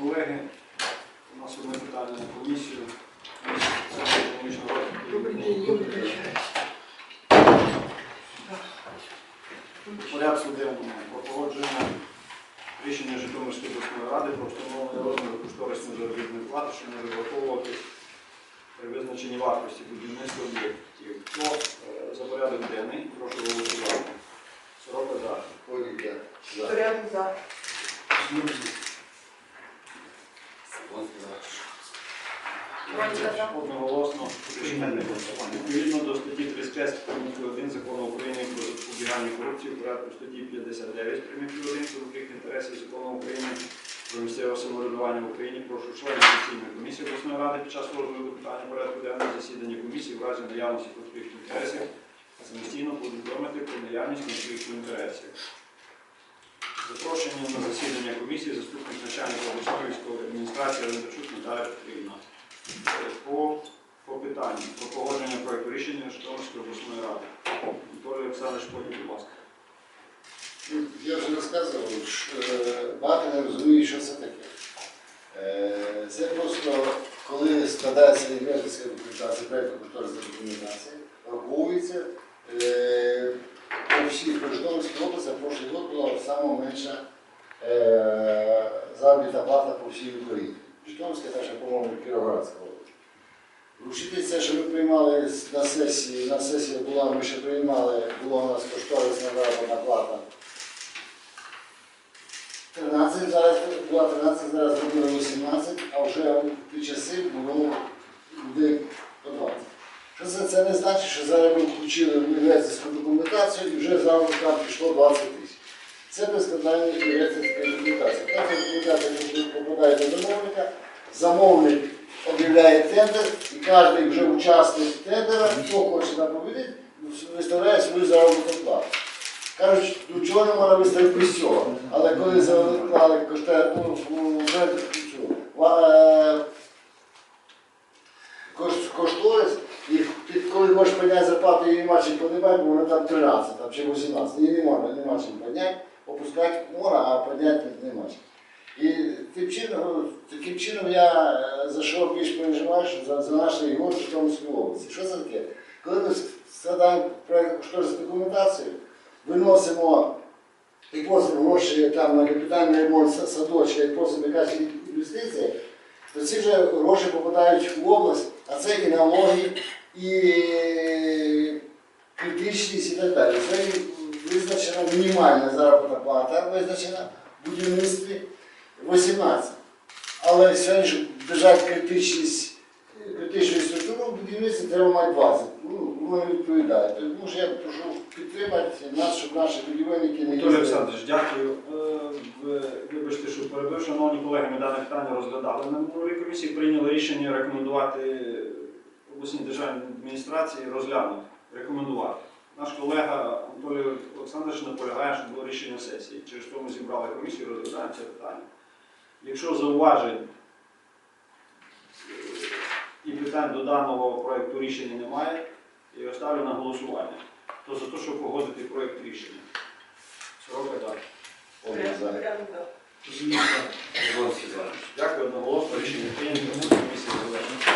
колеги, у нас одне питання на комісію. Економічного розвитку. Добрий день, я вибачаюсь. У порядку про погодження рішення Житомирської обласної ради про встановлення розміру кошторисної заробітної плати, що не враховувати при визначенні вартості будівництва об'єктів. Хто е, за порядок денний, прошу голосувати. Сорока. За. Порядок за. Ваня за. Відповідно до статті 35 пункту 1 закону України про запобігання корупції, порядку статті 59 примітки 1 конфлікт інтересів закону України про місцеве самоврядування в Україні. Прошу членів постійної комісії обласної ради під час розгляду питання порядку денного засідання комісії в разі наявності конфлікту інтересів самостійно повідомити про наявність конфлікту інтересів. Запрошення на засідання комісії заступник начальника обласної військової адміністрації Лендачук Наталя Петрівна. По, по питанню про погодження проекту рішення Житомирської обласної ради. Анатолій Олександрович, потім, будь ласка. Я вже розказував, що е, багато не розуміють, що це таке. Е, Це просто коли складається інвесторська документація, проєкту кошторисна документація, враховується е, по всіх Житомирській області, прошлий год була сама менша е, заробітна плата по всій Україні. Житомирська, та ще, по-моєму, Кіровоградська область. Вручити це, що ми приймали на сесії, на сесії була, ми ще приймали, була у нас кошторисна заробітна плата. 13 зараз була 13, зараз зробили 18, а вже в ті часи було буде по 20. Що це, це не значить, що зараз ми включили в інвесторську документацію і вже там пішло 20 тисяч. Це при складанні інвесторської документації. Та документація попадає до замовника, замовник об'являє тендер і кожен вже учасник тендера, хто хоче там победити, виставляє свою заробітну плату. Кажуть, ну чого не можна виставити без цього. Але коли заклали кошти, кошторис, і ти коли хочеш підняти зарплату, її нема чим подивати, бо вона там 13 там, чи 18. Її не можна, нема чим підняти, опускати можна, а підняти нема чим. І тим чином, таким чином я е, за що більш переживаю, що за, за наш регіон Житомирської області. Що це таке? Коли ми складаємо проєкт кошторисну документацію, виносимо і просимо гроші там на капітальний ремонт садочка, і просимо якась інвестиція, то ці вже гроші попадають в область, а це і налоги, і критичність і так далі. Це визначена мінімальна заробітна плата, визначена в будівництві 18. Але сьогодні ж держати критичність, критичну структуру в будівництві треба мати 20. Ну, воно не відповідає. Тому що я прошу підтримати нас, щоб наші будівельники не Анатолій Олександрович, дякую. Е, ви- Вибачте, що перебив. Шановні колеги, ми дане питання розглядали на минулій комісії. Прийняли рішення рекомендувати обласній державній адміністрації розглянути, рекомендувати. Наш колега Анатолій Олександрович наполягає, що було рішення сесії. Через то ми зібрали комісію, розглядаємо це питання. Якщо зауважень е, і питань до даного проекту рішення немає, я його ставлю на голосування. Хто за те, щоб погодити проект рішення? Сорока так. Дякую одноголосно. Рішення прийнято. Комісія завершена.